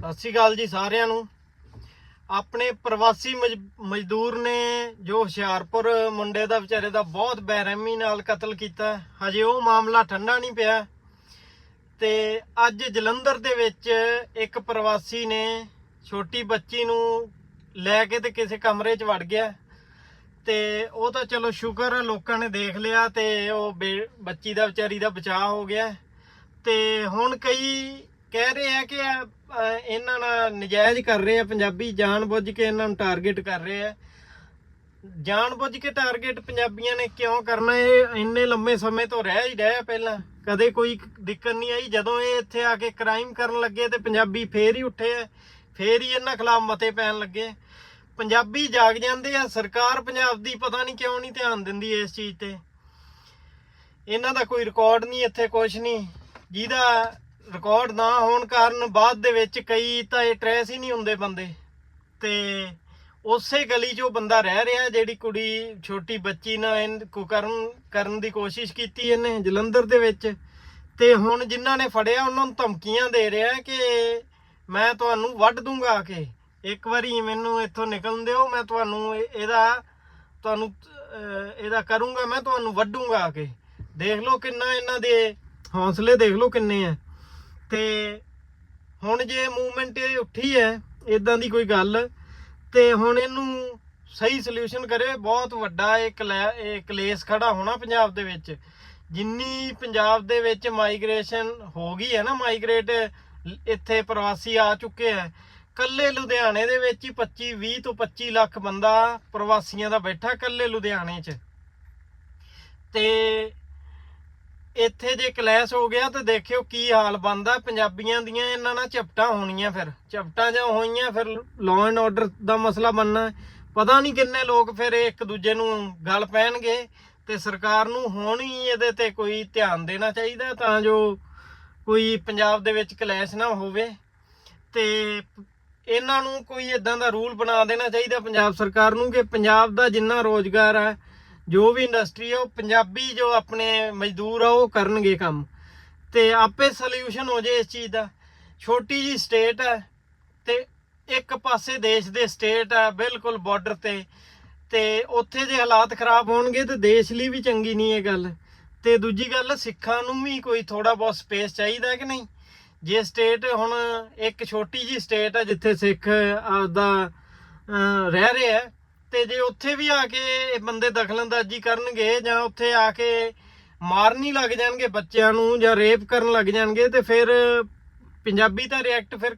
ਸਤਿ ਸ਼੍ਰੀ ਅਕਾਲ ਜੀ ਸਾਰਿਆਂ ਨੂੰ। ਆਪਣੇ ਪ੍ਰਵਾਸੀ ਮਜ- ਮਜ਼ਦੂਰ ਨੇ ਜੋ ਹੁਸ਼ਿਆਰਪੁਰ ਮੁੰਡੇ ਦਾ ਵਿਚਾਰੇ ਦਾ ਬਹੁਤ ਬੇਰਹਿਮੀ ਨਾਲ ਕਤਲ ਕੀਤਾ, ਹਜੇ ਉਹ ਮਾਮਲਾ ਠੰਡਾ ਨਹੀਂ ਪਿਆ। ਤੇ ਅੱਜ ਜਲੰਧਰ ਦੇ ਵਿੱਚ ਇੱਕ ਪ੍ਰਵਾਸੀ ਨੇ ਛੋਟੀ ਬੱਚੀ ਨੂੰ ਲੈ ਕੇ ਤੇ ਕਿਸੇ ਕਮਰੇ 'ਚ ਵੜ ਗਿਆ। ਤੇ ਉਹ ਤਾਂ ਚਲੋ ਸ਼ੁਕਰ ਹੈ ਲੋਕਾਂ ਨੇ ਦੇਖ ਲਿਆ ਤੇ ਉਹ ਬੇ- ਬੱਚੀ ਦਾ ਵਿਚਾਰੀ ਦਾ ਬਚਾਅ ਹੋ ਗਿਆ। ਤੇ ਹੁਣ ਕਈ ਕਹਿ ਰਹੇ ਆ ਕਿ ਇਹਨਾਂ ਨਾਲ ਨਜਾਇਜ਼ ਕਰ ਰਹੇ ਆ ਪੰਜਾਬੀ, ਜਾਣਬੁੱਝ ਕੇ ਇਹਨਾਂ ਨੂੰ ਟਾਰਗੇਟ ਕਰ ਰਹੇ ਆ। ਜਾਣਬੁੱਝ ਕੇ ਟਾਰਗੇਟ ਪੰਜਾਬੀਆਂ ਨੇ ਕਿਉਂ ਕਰਨਾ? ਇਹ ਇੰਨੇ ਲੰਮੇ ਸਮੇਂ ਤੋਂ ਰਹਿ ਹੀ ਰਿਹਾ ਪਹਿਲਾਂ। ਕਦੇ ਕੋਈ ਦਿੱਕਤ ਨਹੀਂ ਆਈ। ਜਦੋਂ ਇਹ ਇੱਥੇ ਆ ਕੇ ਕ੍ਰਾਈਮ ਕਰਨ ਲੱਗੇ ਤੇ ਪੰਜਾਬੀ ਫੇਰ ਹੀ ਉੱਠੇ ਆ। ਫੇਰ ਹੀ ਇਹਨਾਂ ਖਿਲਾਫ ਮਤੇ ਪੈਣ ਲੱਗੇ ਪੰਜਾਬੀ ਜਾਗ ਜਾਂਦੇ ਆ। ਸਰਕਾਰ ਪੰਜਾਬ ਦੀ ਪਤਾ ਨਹੀਂ ਕਿਉਂ ਨਹੀਂ ਧਿਆਨ ਦਿੰਦੀ ਇਸ ਚੀਜ਼ ਤੇ। ਇਹਨਾਂ ਦਾ ਕੋਈ ਰਿਕਾਰਡ ਨਹੀਂ, ਇੱਥੇ ਕੁਝ ਨਹੀਂ। ਜਿਹਦਾ ਰਿਕਾਰਡ ਨਾ ਹੋਣ ਕਾਰਨ ਬਾਅਦ ਦੇ ਵਿੱਚ ਕਈ ਤਾਂ ਇਹ ਟਰੈਸ ਹੀ ਨਹੀਂ ਹੁੰਦੇ ਬੰਦੇ। ਤੇ ਉਸੇ ਗਲੀ 'ਚ ਉਹ ਬੰਦਾ ਰਹਿ ਰਿਹਾ, ਜਿਹੜੀ ਕੁੜੀ ਛੋਟੀ ਬੱਚੀ ਨਾਲ ਕੁਕਰਮ ਕਰਨ ਦੀ ਕੋਸ਼ਿਸ਼ ਕੀਤੀ ਇਹਨੇ ਜਲੰਧਰ ਦੇ ਵਿੱਚ। ਤੇ ਹੁਣ ਜਿਨ੍ਹਾਂ ਨੇ ਫੜਿਆ, ਉਹਨਾਂ ਨੂੰ ਧਮਕੀਆਂ ਦੇ ਰਿਹਾ ਕਿ ਮੈਂ ਤੁਹਾਨੂੰ ਵੱਢ ਦੂੰਗਾ ਆ ਕੇ। ਇੱਕ ਵਾਰੀ ਮੈਨੂੰ ਇੱਥੋਂ ਨਿਕਲਣ ਦਿਓ, ਮੈਂ ਤੁਹਾਨੂੰ ਇਹਦਾ ਤੁਹਾਨੂੰ ਇਹਦਾ ਕਰੂੰਗਾ, ਮੈਂ ਤੁਹਾਨੂੰ ਵੱਢੂੰਗਾ ਆ ਕੇ। ਦੇਖ ਲਓ ਕਿੰਨਾ ਇਹਨਾਂ ਦੇ ਹੌਸਲੇ ਦੇਖ ਲਓ ਕਿੰਨੇ ਆ। ਤੇ ਹੁਣ ਜੇ ਮੂਵਮੈਂਟ ਇਹ ਉੱਠੀ ਹੈ ਇਦਾਂ ਦੀ ਕੋਈ ਗੱਲ, ਤੇ ਹੁਣ ਇਹਨੂੰ ਸਹੀ ਸੋਲੂਸ਼ਨ ਕਰੇ, ਬਹੁਤ ਵੱਡਾ ਇਹ ਕਲੈ- ਇਹ ਕਲੇਸ਼ ਖੜਾ ਹੋਣਾ ਪੰਜਾਬ ਦੇ ਵਿੱਚ। ਜਿੰਨੀ ਪੰਜਾਬ ਦੇ ਵਿੱਚ ਮਾਈਗ੍ਰੇਸ਼ਨ ਹੋ ਗਈ ਹੈ ਨਾ ਮਾਈਗ੍ਰੇਟ ਇੱਥੇ ਪ੍ਰਵਾਸੀ ਆ ਚੁੱਕੇ ਆ ਕੱਲੇ ਲੁਧਿਆਣੇ ਦੇ ਵਿੱਚ ਹੀ 25 20 ਤੋਂ 25 ਲੱਖ ਬੰਦਾ ਪ੍ਰਵਾਸੀਆਂ ਦਾ ਬੈਠਾ ਕੱਲੇ ਲੁਧਿਆਣੇ 'ਚ। ਤੇ ਇੱਥੇ ਜੇ ਕਲੈਸ਼ ਹੋ ਗਿਆ ਤਾਂ ਦੇਖਿਓ ਕੀ ਹਾਲ ਬਣਦਾ। ਪੰਜਾਬੀਆਂ ਦੀਆਂ ਇਹਨਾਂ ਨਾਲ ਝਪਟਾਂ ਹੋਣੀਆਂ ਫਿਰ। ਝਪਟਾਂ ਜਾਂ ਹੋਈਆਂ ਫਿਰ ਲਾਅ ਐਂਡ ਆਰਡਰ ਦਾ ਮਸਲਾ ਬਣਨਾ ਪਤਾ ਨਹੀਂ ਕਿੰਨੇ ਲੋਕ ਫਿਰ ਇੱਕ ਦੂਜੇ ਨੂੰ ਗੱਲ ਪੈਣਗੇ ਤੇ ਸਰਕਾਰ ਨੂੰ ਹੁਣ ਹੀ ਇਹਦੇ ਤੇ ਕੋਈ ਧਿਆਨ ਦੇਣਾ ਚਾਹੀਦਾ ਤਾਂ ਜੋ ਕੋਈ ਪੰਜਾਬ ਦੇ ਵਿੱਚ ਕਲੈਸ਼ ਨਾ ਹੋਵੇ। ਤੇ ਇਹਨਾਂ ਨੂੰ ਕੋਈ ਇਦਾਂ ਦਾ ਰੂਲ ਬਣਾ ਦੇਣਾ ਚਾਹੀਦਾ ਪੰਜਾਬ ਸਰਕਾਰ ਨੂੰ ਕਿ ਪੰਜਾਬ ਦਾ ਜਿੰਨਾ ਰੋਜ਼ਗਾਰ ਹੈ ਜੋ ਵੀ ਇੰਡਸਟਰੀ ਆ, ਉਹ ਪੰਜਾਬੀ ਜੋ ਆਪਣੇ ਮਜ਼ਦੂਰ ਆ, ਉਹ ਕਰਨਗੇ ਕੰਮ। ਤੇ ਆਪੇ ਸੋਲੂਸ਼ਨ ਹੋ ਜੇ ਇਸ ਚੀਜ਼ ਦਾ। ਛੋਟੀ ਜੀ ਸਟੇਟ ਹੈ ਤੇ ਇੱਕ ਪਾਸੇ ਦੇਸ਼ ਦੇ ਸਟੇਟ ਹੈ ਬਿਲਕੁਲ ਬਾਰਡਰ ਤੇ ਤੇ ਉੱਥੇ ਜੇ ਹਾਲਾਤ ਖਰਾਬ ਹੋਣਗੇ ਤੇ ਦੇਸ਼ ਲਈ ਵੀ ਚੰਗੀ ਨਹੀਂ ਇਹ ਗੱਲ। ਤੇ ਦੂਜੀ ਗੱਲ, ਸਿੱਖਾਂ ਨੂੰ ਵੀ ਕੋਈ ਥੋੜਾ ਬਹੁਤ ਸਪੇਸ ਚਾਹੀਦਾ ਕਿ ਨਹੀਂ? ਜੇ ਸਟੇਟ ਹੁਣ ਇੱਕ ਛੋਟੀ ਜੀ ਸਟੇਟ ਹੈ ਜਿੱਥੇ ਸਿੱਖ ਆਪਦਾ ਰਹਿ ਰਿਹਾ ਤੇ ਜੇ ਉੱਥੇ ਵੀ ਆ ਕੇ ਬੰਦੇ ਦਖਲਅੰਦਾਜ਼ੀ ਕਰਨਗੇ ਜਾਂ ਉੱਥੇ ਆ ਕੇ ਮਾਰਨ ਹੀ ਲੱਗ ਜਾਣਗੇ ਬੱਚਿਆਂ ਨੂੰ ਜਾਂ ਰੇਪ ਕਰਨ ਲੱਗ ਜਾਣਗੇ ਤੇ ਫਿਰ ਪੰਜਾਬੀ ਤਾਂ ਰਿਐਕਟ ਫਿਰ